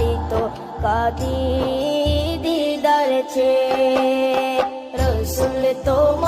তাই তো কাদি দিদার ছে রসুল তোমার